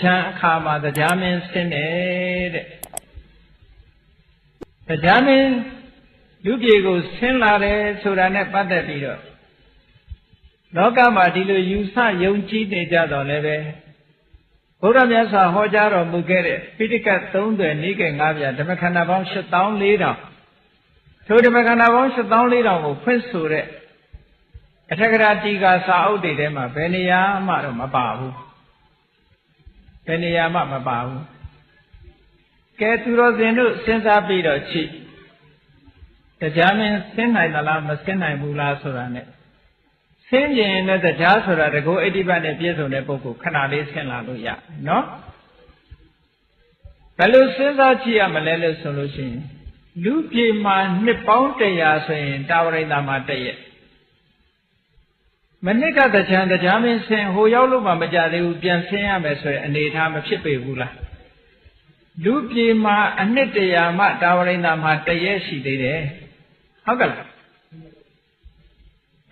ချမ်းအခါမှာတရားမင်းဆင်းတယ်တဲ့တရားမင်းလူပြေကိုဆင်းလာတယ်ဆိုတာနဲ့ပတ်သက်ပြီးတော့လောကမှာဒီလိုယူဆယုံကြည်နေကြတော့လည်းပဲဘုရားမြတ်စွာဟောကြားတော်မူခဲ့တဲ့ပိဋကတ်30နိကေ9ပြဓမ္မခန္ဓာပေါင်း7400ထိုဓမ္မခန္ဓာပေါင်း7400ကိုဖွင့်ဆိုတဲ့အထက်ကရာတီကာစာအုပ်တွေထဲမှာဘယ်နေရာမှတော့မပါဘူး ဘယ်နေရာမှမပါဘူးကဲသူတော်စင်တို့စဉ်းစားပြီးတော့ချိတရားမင်းဆင်းနိုင်သလားမဆင်းနိုင်ဘူးလားဆိုတာ ਨੇ ဆင်းကျင်တဲ့တရားဆိုတာတကောအဋ္ဌိပတ်နဲ့ပြည့်စုံတဲ့ပုဂ္ဂိုလ်ခဏလေးဆင်းလာလို့ရနော်ဘယ်လိုစဉ်းစားကြည့်ရမလဲလို့ဆိုလို့ရှိရင်လူပြေမှာနှစ်ပေါင်း100ဆိုရင်တာဝရိန္ဒာမှာတည့်ရက် မနစ်ကတချံတရားမင်းဆင်းဟိုရောက်လို့မှမကြသေးဘူးပြန်ဆင်းရမယ်ဆိုရင်အနေထားမဖြစ်ပေဘူးလားလူပြေမှာအနှစ်တရာမှတာဝရိန္ဒာမှာတရက်ရှိသေးတယ်ဟုတ်ကဲ့လား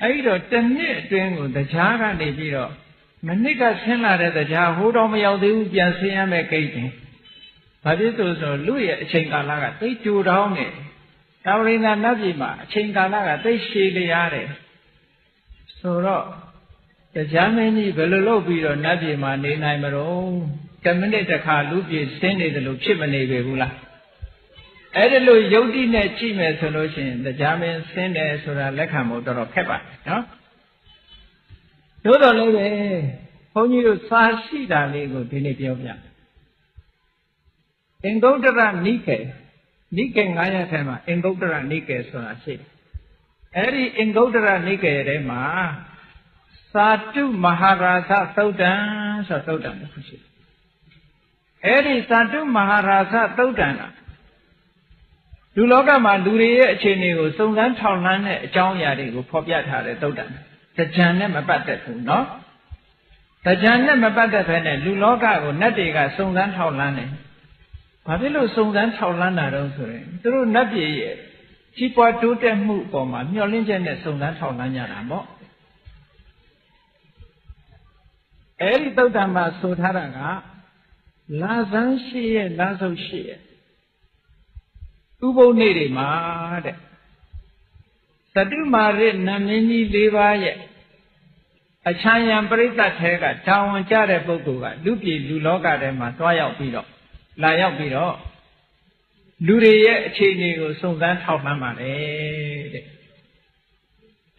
အဲ့တော့တစ်နှစ်အတွင်းကိုတရားကနေပြီးတော့မနစ်ကဆင်းလာတဲ့တရားဟိုတော့မရောက်သေးဘူးပြန်ဆင်းရမယ်ကိတ်တယ်ဘာဖြစ်လို့ဆိုလူရဲ့အချိန်ကာလကသိကြိုတောင်းတယ်တာဝရိန္ဒာနတ်ပြည်မှာအချိန်ကာလကသိရှည်လျားတယ် ဆိုတော့တရားမင်းကြီးဘယ်လိုလုပ်ပြီးတော့နတ်ပြည်မှာနေနိုင်မလို့တမိနစ်တစ်ခါလူပြည်ဆင်းနေတယ်လို့ဖြစ်မနေပေဘူးလားအဲ့ဒါလို့ယုတ်တိနဲ့ကြည့်မယ်ဆိုလို့ရှိရင်တရားမင်းဆင်းတယ်ဆိုတာလက်ခံဖို့တော်တော်ခက်ပါတယ်နော်သို့တော်လည်းပဲဘုန်းကြီးတို့စာရှိတာလေးကိုဒီနေ့ပြောပြအင်္ဂုတ္တရနိကေနိကေ900ထဲမှာအင်္ဂုတ္တရနိကေဆိုတာရှိတယ် အဲ့ဒီအင်္ဂုတ္တရနိကေထဲမှာသာတုမဟာရာသသုတ်တံဆိုသုတ်တံတစ်ခုရှိတယ်အဲ့ဒီသာတုမဟာရာသသုတ်တံကလူလောကမှာလူတွေရဲ့အခြေအနေကိုစုံစမ်းထောက်လှမ်းတဲ့အကြောင်းအရာတွေကိုဖော်ပြထားတဲ့သုတ်တံတကြံနဲ့မပတ်သက်ဘူးเนาะတကြံနဲ့မပတ်သက်ဘဲနဲ့လူလောကကိုနတ်တွေကစုံစမ်းထောက်လှမ်းတယ်ဘာဖြစ်လို့စုံစမ်းထောက်လှမ်းတာတော့ဆိုရင်သူတို့နတ်ပြည်ရဲ့ ကြီးပွားတိုးတက်မှုအပေါ်မှာမျှော်လင့်ချက်နဲ့စုံစမ်းထောက်လှမ်းကြတာပေါ့အဲ့ဒီသုတ်တံမှာဆိုထားတာကလာဇန်းရှိရဲ့လာဆုပ်ရှိရဲ့ဥပုပ်နေ့တွေမှာတဲ့သတုမာရနမင်းကြီး၄ပါးရဲ့အချမ်းယံပြိဿတ်ထဲကတာဝန်ကျတဲ့ပုဂ္ဂိုလ်ကလူပြည်လူလောကထဲမှာတွားရောက်ပြီးတော့လာရောက်ပြီးတော့ လူတွေရဲ့အခြေအနေကိုစုံစမ်းထောက်လှမ်းပါလေတဲ့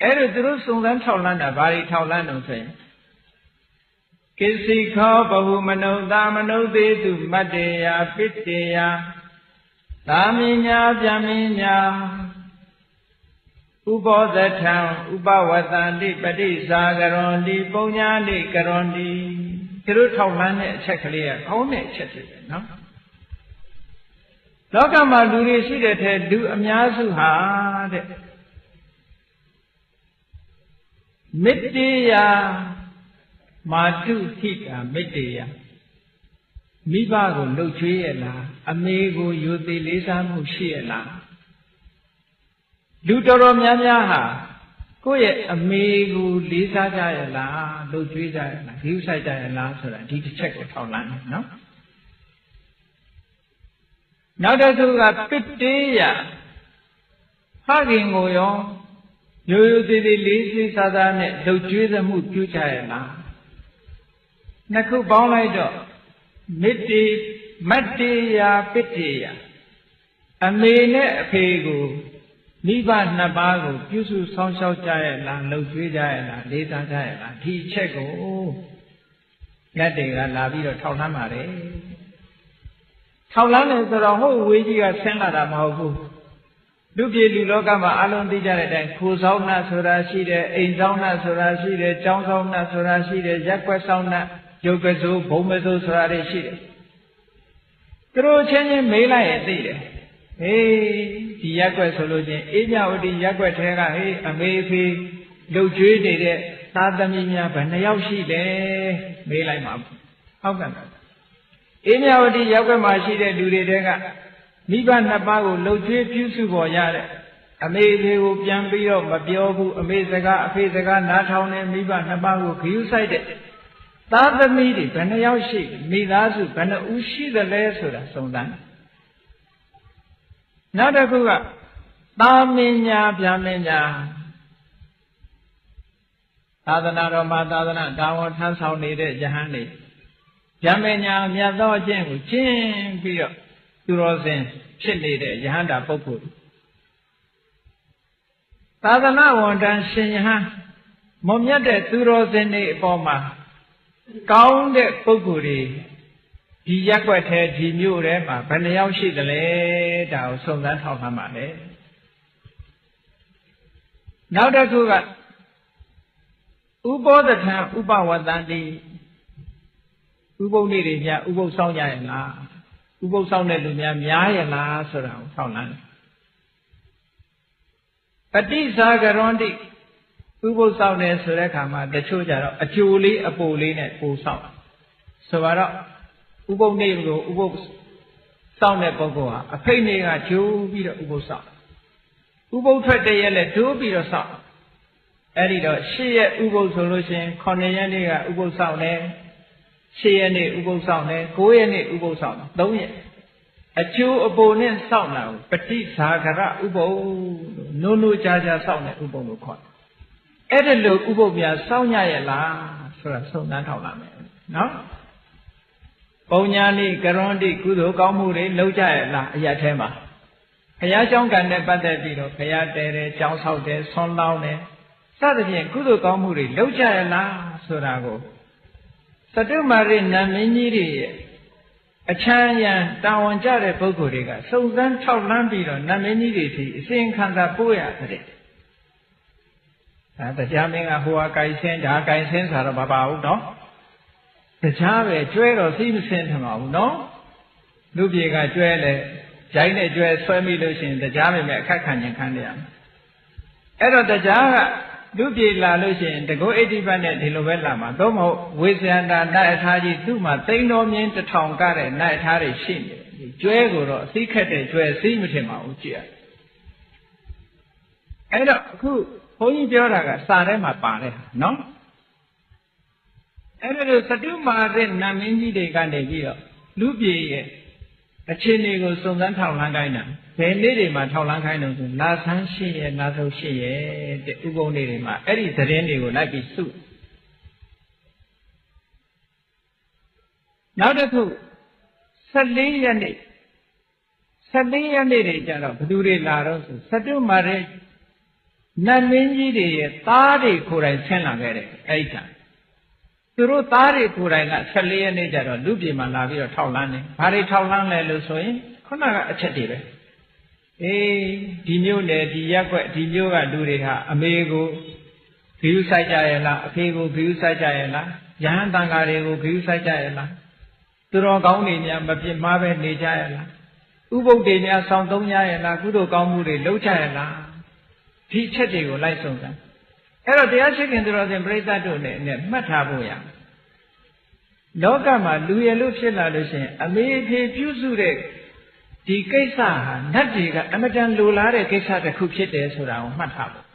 အဲ့ဒါသူတို့စုံစမ်းထောက်လှမ်းတာဘာတွေထောက်လှမ်းတော့ဆိုရင်ကိစီခောဘဟုမနုဿာမနုသေးသူမတ္တေယပိတ္တေယသာမင်ညာဗျမင်ညာဥပောသထံဥပဝတန္တိပฏิစာကရွန်ဒီပုံညာလိကရွန်ဒီသူတို့ထောက်လှမ်းတဲ့အချက်ကလေးကကောင်းတဲ့အချက်ဖြစ်တယ်နော် လောကမှာလူတွေရှိတဲ့ထဲလူအများစုဟာတဲ့မေတ္တေယမာတုထိတာမေတ္တေယမိဘကိုလှုပ်ချွေးရလားအမေကိုယူသေးလေးစားမှုရှိရလားလူတော်တော်များများဟာကိုယ့်ရဲ့အမေကိုလေးစားကြရလားလှုပ်ချွေးကြရလားဂရုစိုက်ကြရလားဆိုတာဒီတစ်ချက်ကိုထောက်လန်းတယ်နော် နောက်တစ်ခုကပစ်တေးရဖခင်ကိုရောရိုးရိုးသေးသေးလေးစိစားစားနဲ့လှုပ်ကြွေးသမှုပြုကြရလားနှစ်ခုပေါင်းလိုက်တော့မေတ္တိမတ္တေယပစ်တေယအမေနဲ့အဖေကိုမိဘနှစ်ပါးကိုပြုစုဆောင်းရှောက်ကြရလားလှုပ်ကြွေးကြရလားလေးစားကြရလားဒီချက်ကိုလက်တွေကလာပြီးတော့ထောက်လှမ်းပါတယ် ထောက်လန်းတယ်ဆိုတော့ဟုတ်ဝေးကြီးကဆင်းလာတာမဟုတ်ဘူးလူပြည်လူလောကမှာအလုံးသိကြတဲ့အတိုင်းခိုးဆောင်နှဆိုတာရှိတယ်အိမ်ဆောင်နှဆိုတာရှိတယ်ကျောင်းဆောင်နှဆိုတာရှိတယ်ရက်ွက်ဆောင်နှယုတ်ကစိုးဘုံမစိုးဆိုတာတွေရှိတယ်သူတို့ချင်းချင်းမေးလိုက်ရင်သိတယ်ဟေးဒီရက်ွက်ဆိုလို့ချင်းအေးမြဝတီရက်ွက်ထဲကဟေးအမေဖေးလှုပ်ကြွေးနေတဲ့သာသမီများဘယ်နှယောက်ရှိလဲမေးလိုက်မှာဟုတ်ကဲ့ အေးမြဝတီရောက်ွက်မှာရှိတဲ့လူတွေတဲကမိဘနှစ်ပါးကိုလှုပ်ကြွေးပြုစုပေါ်ရတဲ့အမေဖေကိုပြန်ပြီးတော့မပြောဘူးအမေစကားအဖေစကားနားထောင်နေမိဘနှစ်ပါးကိုဂရုစိုက်တဲ့သားသမီးတွေဘယ်နှယောက်ရှိမိသားစုဘယ်နှဦးရှိသလဲဆိုတာစုံစမ်းနောက်တစ်ခုကသာမင်ညာဗျာမင်ညာသာသနာတော်မှာသာသနာတာဝန်ထမ်းဆောင်နေတဲ့ယဟန်တွေ ဗျာမင်ညာမြတ်သောအကျင့်ကိုကျင့်ပြီးတော့သူတော်စင်ဖြစ်နေတဲ့ယဟန္တာပုဂ္ဂိုလ်သာသနာဝန်တန်းရှင်ယဟန်မွန်မြတ်တဲ့သူတော်စင်တွေအပေါ်မှာကောင်းတဲ့ပုဂ္ဂိုလ်တွေဒီရက်ွက်ထဲဒီမြို့ထဲမှာဘယ်နှယောက်ရှိသလဲဒါကိုစုံစမ်းထောက်မှပါလေနောက်တစ်ခုကဥပောတထံဥပဝတ္တန်တိ ဥပုပ်နေ့တွေများဥပုပ်ဆောင်ကြရဲ့လားဥပုပ်ဆောင်တဲ့လူများများရဲ့လားဆိုတာကိုထောက်လန်းတယ်ပฏิစာကရွန်တိဥပုပ်ဆောင်တယ်ဆိုတဲ့အခါမှာတချို့ကြတော့အကျိုးလေးအပိုလေးနဲ့ပို့ဆောင်ဆိုတော့ဥပုပ်နေ့ကိုဥပုပ်ဆောင်တဲ့ပုဂ္ဂိုလ်ဟာအဖိတ်နေ့ကဂျိုးပြီးတော့ဥပုပ်ဆောင်ဥပုပ်ထွက်တဲ့ရက်လည်းဂျိုးပြီးတော့ဆောင်အဲ့ဒီတော့၈ရက်ဥပုပ်ဆိုလို့ရှိရင်9ရက်နေ့ကဥပုပ်ဆောင်တယ် ၈ရက်နေ့ဥပုပ်ဆောင်တယ်9ရက်နေ့ဥပုပ်ဆောင်တယ်3ရက်အကျိုးအပိုနဲ့စောင့်လာကိုပฏิဇာကရဥပုပ်လို့နိုးနိုးကြားကြားစောင့်တဲ့ဥပုပ်လို့ခေါ်တယ်အဲ့ဒါလို့ဥပုပ်များစောင့်ရရဲ့လားဆိုတာစုံစမ်းထောက်လာမယ်နော်ပုံညာနိကရွန်တိကုသိုလ်ကောင်းမှုတွေလုပ်ကြရဲ့လားအရာထဲမှာဘုရားကျောင်းကံနဲ့ပတ်သက်ပြီးတော့ဘုရားတဲတယ်ကျောင်းဆောက်တယ်ဆွမ်းလောင်းတယ်စသဖြင့်ကုသိုလ်ကောင်းမှုတွေလုပ်ကြရဲ့လားဆိုတာကို သတုမာရိနတ်မင်းကြီးတွေရဲ့အချမ်းရန်တာဝန်ကျတဲ့ပုဂ္ဂိုလ်တွေကစုံစမ်းထောက်လန်းပြီးတော့နတ်မင်းကြီးတွေစီအစဉ်ခံစာပို့ရတဲ့ဒါတရားမင်းကဟိုဟာကြိုင်ဆင်းဒါကြိုင်ဆင်းဆိုတော့မပါဘူးနော်တရားပဲကျွဲတော့သိမစင်းထမှာဘူးနော်လူပြေကကျွဲလေဂျိုင်းနဲ့ကျွဲဆွဲမိလို့ရှိရင်တရားပဲမဲ့အခက်ခံခြင်းခံရမယ်အဲ့တော့တရားက လူပြေလာလို့ရှိရင်တကုတ်အဋ္ဌိပတ်နဲ့ဒီလိုပဲလာမှာသို့မဟုတ်ဝေဇယန္တာနတ်အထာကြီးသူ့မှာသိန်းတော်မြင်းတစ်ထောင်ကတဲ့နတ်အထာတွေရှိနေတယ်ကျွဲကိုတော့အသိခက်တဲ့ကျွဲသိမထင်ပါဘူးကြည့်ရအဲ့တော့အခုဘုန်းကြီးပြောတာကစာထဲမှာပါတယ်နော်အဲ့ဒါလို့သတုမာရနတ်မင်းကြီးတွေကနေပြီးတော့လူပြေရဲ့ အခြေအနေကိုစုံစမ်းထောက်လှမ်းခိုင်းတာဘယ်နေ့တွေမှာထောက်လှမ်းခိုင်းလို့ဆိုလာဆန်းရှိရဲ့နာဆုံးရှိရဲ့တဲ့ဥပုံနေ့တွေမှာအဲ့ဒီသတင်းတွေကိုလိုက်ပြီးစုနောက်တစ်ခု14ရက်နေ့14ရက်နေ့တွေကျတော့ဘယ်သူတွေလာတော့ဆိုသတုမာရနတ်မင်းကြီးတွေရဲ့သားတွေကိုယ်တိုင်ဆင်းလာခဲ့တယ်အဲ့ဒီက သူတို့သားတွေကိုယ်တိုင်က14ရက်နေ့ကျတော့လူပြည်မှာလာပြီးတော့ထောက်လန်းတယ်။ဘာတွေထောက်လန်းလဲလို့ဆိုရင်ခုနကအချက်တွေပဲ။အေးဒီမျိုးနဲ့ဒီရက်ွက်ဒီမျိုးကလူတွေဟာအမေကိုဂိယူဆိုင်ကြရဲ့လားအဖေကိုဂိယူဆိုင်ကြရဲ့လားယဟန်တန်ဃာတွေကိုဂိယူဆိုင်ကြရဲ့လားသူတော်ကောင်းတွေများမပြစ်မှားပဲနေကြရဲ့လားဥပုပ်တွေများဆောင်သုံးကြရဲ့လားကုသိုလ်ကောင်းမှုတွေလုပ်ကြရဲ့လားဒီချက်တွေကိုလိုက်ဆုံးစမ်း အဲ့တော့တရားရှိခင်သူတော်စင်ပြိဿတ်တို့နဲ့မှတ်ထားဖို့ရလောကမှာလူရလို့ဖြစ်လာလို့ရှိရင်အမေအဖေပြုစုတဲ့ဒီကိစ္စဟာနတ်တွေကအမတန်လိုလားတဲ့ကိစ္စတစ်ခုဖြစ်တယ်ဆိုတာကိုမှတ်ထားဖို့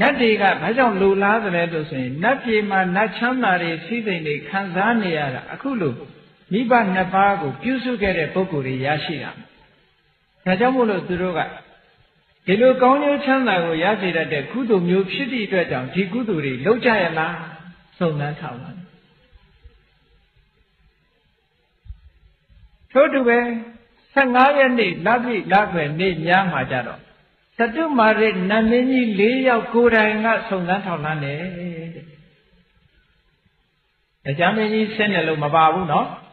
နတ်တွေကဘာကြောင့်လိုလားသလဲလို့ဆိုရင်နတ်ပြည်မှာနတ်ချမ်းသာတွေစီးစိမ်တွေခံစားနေရတာအခုလို့မိဘနှစ်ပါးကိုပြုစုခဲ့တဲ့ပုဂ္ဂိုလ်တွေရရှိတာဒါကြောင့်မို့လို့သူတို့က ဒီလိုကောင်းကျိုးချမ်းသာကိုရစေတတ်တဲ့ကုသိုလ်မျိုးဖြစ်သည့်အတွက်ကြောင့်ဒီကုသိုလ်တွေလုပ်ကြရလားစုံစမ်းထားပါထို့တူပဲ15ရက်နေ့လပြည့်လခွေနေ့ညမှာကြတော့သတုမာရိနတ်မင်းကြီး၄ယောက်ကိုယ်တိုင်ကစုံစမ်းထောက်လှမ်းတယ်တဲ့။တရားမင်းကြီးဆင်းတယ်လို့မပါဘူးနော်။